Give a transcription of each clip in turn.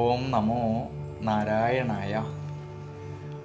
ഓം നമോ നാരായണായ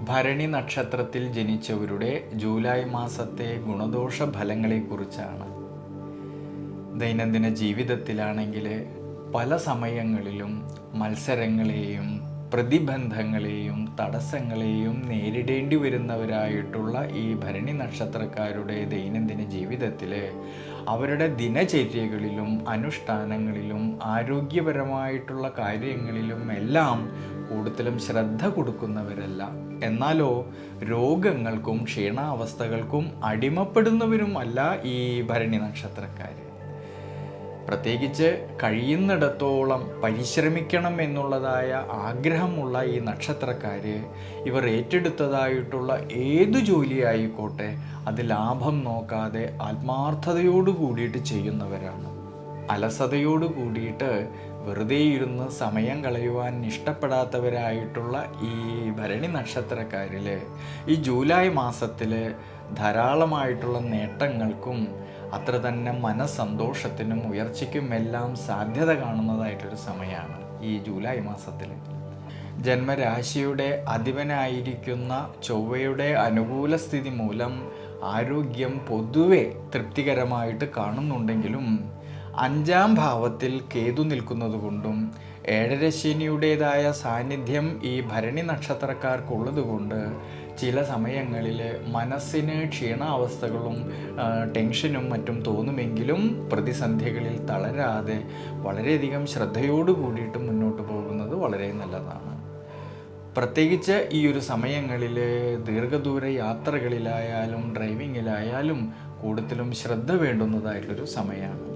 ഭരണി നക്ഷത്രത്തിൽ ജനിച്ചവരുടെ ജൂലൈ മാസത്തെ ഗുണദോഷ ഫലങ്ങളെക്കുറിച്ചാണ് ദൈനംദിന ജീവിതത്തിലാണെങ്കിൽ പല സമയങ്ങളിലും മത്സരങ്ങളെയും പ്രതിബന്ധങ്ങളെയും തടസ്സങ്ങളെയും നേരിടേണ്ടി വരുന്നവരായിട്ടുള്ള ഈ ഭരണി നക്ഷത്രക്കാരുടെ ദൈനംദിന ജീവിതത്തിൽ അവരുടെ ദിനചര്യകളിലും അനുഷ്ഠാനങ്ങളിലും ആരോഗ്യപരമായിട്ടുള്ള കാര്യങ്ങളിലും എല്ലാം കൂടുതലും ശ്രദ്ധ കൊടുക്കുന്നവരല്ല. എന്നാലോ രോഗങ്ങൾക്കും ക്ഷീണാവസ്ഥകൾക്കും അടിമപ്പെടുന്നവരുമല്ല ഈ ഭരണി നക്ഷത്രക്കാർ പ്രത്യേകിച്ച് കഴിയുന്നിടത്തോളം പരിശ്രമിക്കണം എന്നുള്ളതായ ആഗ്രഹമുള്ള ഈ നക്ഷത്രക്കാർ ഇവർ ഏറ്റെടുത്തതായിട്ടുള്ള ഏതു ജോലിയായിക്കോട്ടെ അത് ലാഭം നോക്കാതെ ആത്മാർത്ഥതയോട് കൂടിയിട്ട് ചെയ്യുന്നവരാണ്. അലസതയോട് കൂടിയിട്ട് വെറുതെ ഇരുന്ന് സമയം കളയുവാൻ ഇഷ്ടപ്പെടാത്തവരായിട്ടുള്ള ഈ ഭരണി നക്ഷത്രക്കാരിൽ ഈ ജൂലൈ മാസത്തിൽ ധാരാളമായിട്ടുള്ള നേട്ടങ്ങൾക്കും അത്ര തന്നെ മനസ്സന്തോഷത്തിനും ഉയർച്ചയ്ക്കും എല്ലാം സാധ്യത കാണുന്നതായിട്ടൊരു സമയമാണ് ഈ ജൂലൈ മാസത്തിൽ ജന്മരാശിയുടെ അധിപനായിരിക്കുന്ന ചൊവ്വയുടെ അനുകൂല സ്ഥിതി മൂലം ആരോഗ്യം പൊതുവെ തൃപ്തികരമായിട്ട് കാണുന്നുണ്ടെങ്കിലും അഞ്ചാം ഭാവത്തിൽ കേതു നിൽക്കുന്നത് കൊണ്ടും ഏഴര സാന്നിധ്യം ഈ ഭരണി നക്ഷത്രക്കാർക്കുള്ളതുകൊണ്ട് ചില സമയങ്ങളിൽ മനസ്സിന് ക്ഷീണാവസ്ഥകളും ടെൻഷനും മറ്റും തോന്നുമെങ്കിലും പ്രതിസന്ധികളിൽ തളരാതെ വളരെയധികം ശ്രദ്ധയോട് കൂടിയിട്ട് മുന്നോട്ട് പോകുന്നത് വളരെ നല്ലതാണ്. പ്രത്യേകിച്ച് ഈ ഒരു സമയങ്ങളിൽ ദീർഘദൂര യാത്രകളിലായാലും ഡ്രൈവിങ്ങിലായാലും കൂടുതലും ശ്രദ്ധ വേണ്ടുന്നതായിട്ടൊരു സമയമാണ്.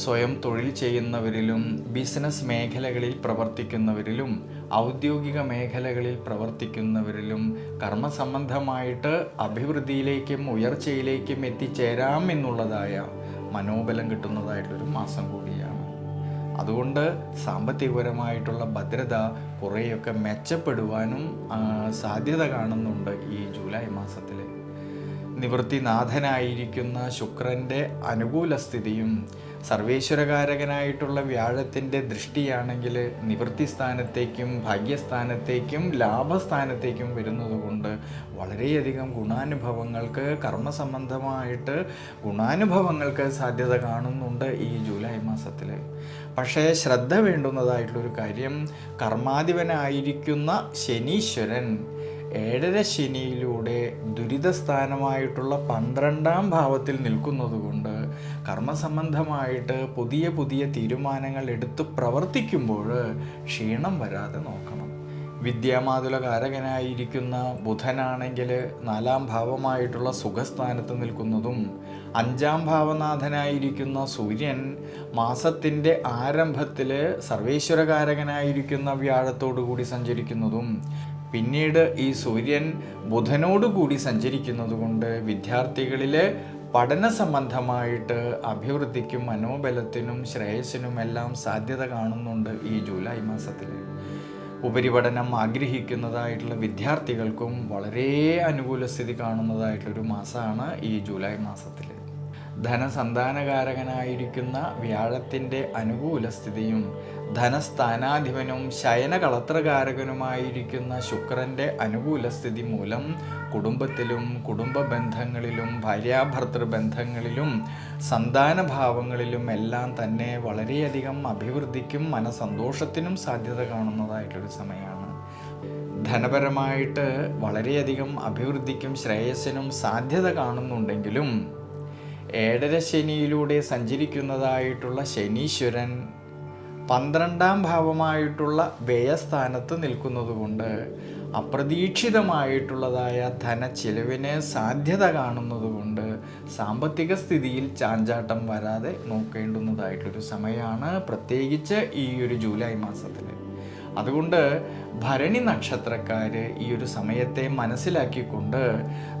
സ്വയം തൊഴിൽ ചെയ്യുന്നവരിലും ബിസിനസ് മേഖലകളിൽ പ്രവർത്തിക്കുന്നവരിലും ഔദ്യോഗിക മേഖലകളിൽ പ്രവർത്തിക്കുന്നവരിലും കർമ്മസംബന്ധമായിട്ട് അഭിവൃദ്ധിയിലേക്കും ഉയർച്ചയിലേക്കും എത്തിച്ചേരാം എന്നുള്ളതായ മനോബലം കിട്ടുന്നതായിട്ടൊരു മാസം കൂടിയാണ്. അതുകൊണ്ട് സാമ്പത്തികപരമായിട്ടുള്ള ഭദ്രത കുറേയൊക്കെ മെച്ചപ്പെടുവാനും സാധ്യത കാണുന്നുണ്ട് ഈ ജൂലൈ മാസത്തിൽ നിവൃത്തിനാഥനായിരിക്കുന്ന ശുക്രന്റെ അനുകൂല സ്ഥിതിയും സർവേശ്വരകാരകനായിട്ടുള്ള വ്യാഴത്തിന്റെ ദൃഷ്ടിയാണെങ്കിൽ നിവൃത്തി സ്ഥാനത്തേക്കും ഭാഗ്യസ്ഥാനത്തേക്കും ലാഭസ്ഥാനത്തേക്കും വരുന്നതുകൊണ്ട് വളരെയധികം ഗുണാനുഭവങ്ങൾക്ക് കർമ്മസംബന്ധമായിട്ട് ഗുണാനുഭവങ്ങൾക്ക് സാധ്യത കാണുന്നുണ്ട് ഈ ജൂലൈ മാസത്തിൽ. പക്ഷേ ശ്രദ്ധ വേണ്ടുന്നതായിട്ടുള്ളൊരു കാര്യം കർമാധിപനായിരിക്കുന്ന ശനീശ്വരൻ ഏഴര ശനിയിലൂടെ ദുരിതസ്ഥാനമായിട്ടുള്ള പന്ത്രണ്ടാം ഭാവത്തിൽ നിൽക്കുന്നതുകൊണ്ട് കർമ്മസംബന്ധമായിട്ട് പുതിയ പുതിയ തീരുമാനങ്ങൾ എടുത്ത് പ്രവർത്തിക്കുമ്പോൾ ക്ഷീണം വരാതെ നോക്കണം. വിദ്യാമാതുല കാരകനായിരിക്കുന്ന ബുധനാണെങ്കിൽ നാലാം ഭാവമായിട്ടുള്ള സുഖസ്ഥാനത്ത് നിൽക്കുന്നതും അഞ്ചാം ഭാവനാഥനായിരിക്കുന്ന സൂര്യൻ മാസത്തിന്റെ ആരംഭത്തിൽ സർവേശ്വരകാരകനായിരിക്കുന്ന വ്യാഴത്തോടു കൂടി സഞ്ചരിക്കുന്നതും പിന്നീട് ഈ സൂര്യൻ ബുധനോടുകൂടി സഞ്ചരിക്കുന്നത് കൊണ്ട് വിദ്യാർത്ഥികളിലെ പഠന സംബന്ധമായിട്ട് അഭിവൃദ്ധിക്കും മനോബലത്തിനും ശ്രേയസ്സിനും എല്ലാം സാധ്യത കാണുന്നുണ്ട് ഈ ജൂലൈ മാസത്തിൽ ഉപരിപഠനം ആഗ്രഹിക്കുന്നതായിട്ടുള്ള വിദ്യാർത്ഥികൾക്കും വളരെ അനുകൂല സ്ഥിതി കാണുന്നതായിട്ടുള്ളൊരു മാസമാണ് ഈ ജൂലൈ മാസത്തിൽ ധനസന്താനകാരകനായിരിക്കുന്ന വ്യാഴത്തിന്റെ അനുകൂല സ്ഥിതിയും ധനസ്ഥാനാധിപനും ശയനകളത്രകാരകനുമായിരിക്കുന്ന ശുക്രന്റെ അനുകൂല സ്ഥിതി മൂലം കുടുംബത്തിലും കുടുംബ ബന്ധങ്ങളിലും ഭാര്യാഭർത്തൃ ബന്ധങ്ങളിലും സന്താനഭാവങ്ങളിലും എല്ലാം തന്നെ വളരെയധികം അഭിവൃദ്ധിക്കും മനസന്തോഷത്തിനും സാധ്യത കാണുന്നതായിട്ടൊരു സമയമാണ്. ധനപരമായിട്ട് വളരെയധികം അഭിവൃദ്ധിക്കും ശ്രേയസ്സിനും സാധ്യത കാണുന്നുണ്ടെങ്കിലും ഏഴര ശനിയിലൂടെ സഞ്ചരിക്കുന്നതായിട്ടുള്ള ശനീശ്വരൻ പന്ത്രണ്ടാം ഭാവമായിട്ടുള്ള വ്യയസ്ഥാനത്ത് നിൽക്കുന്നതുകൊണ്ട് അപ്രതീക്ഷിതമായിട്ടുള്ളതായ ധനച്ചിലവിന് സാധ്യത കാണുന്നതുകൊണ്ട് സാമ്പത്തിക സ്ഥിതിയിൽ ചാഞ്ചാട്ടം വരാതെ നോക്കേണ്ടുന്നതായിട്ടൊരു സമയമാണ് പ്രത്യേകിച്ച് ഈ ഒരു ജൂലൈ മാസത്തിൽ അതുകൊണ്ട് ഭരണി നക്ഷത്രക്കാർ ഈ ഒരു സമയത്തെ മനസ്സിലാക്കിക്കൊണ്ട്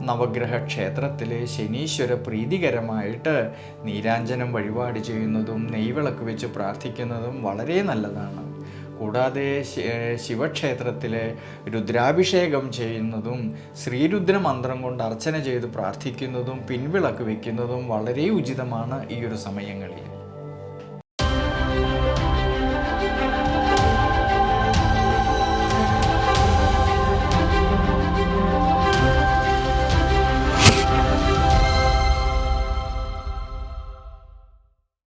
നവഗ്രഹ ക്ഷേത്രത്തിൽ ശനീശ്വര പ്രീതികരമായിട്ട് നീരാഞ്ജനം വഴിപാട് ചെയ്യുന്നതും നെയ്വിളക്ക് വെച്ച് പ്രാർത്ഥിക്കുന്നതും വളരെ നല്ലതാണ്. കൂടാതെ ശിവക്ഷേത്രത്തിലെ രുദ്രാഭിഷേകം ചെയ്യുന്നതും ശ്രീരുദ്രമന്ത്രം കൊണ്ട് അർച്ചന ചെയ്ത് പ്രാർത്ഥിക്കുന്നതും പിൻവിളക്ക് വയ്ക്കുന്നതും വളരെ ഉചിതമാണ് ഈ ഒരു സമയങ്ങളിൽ.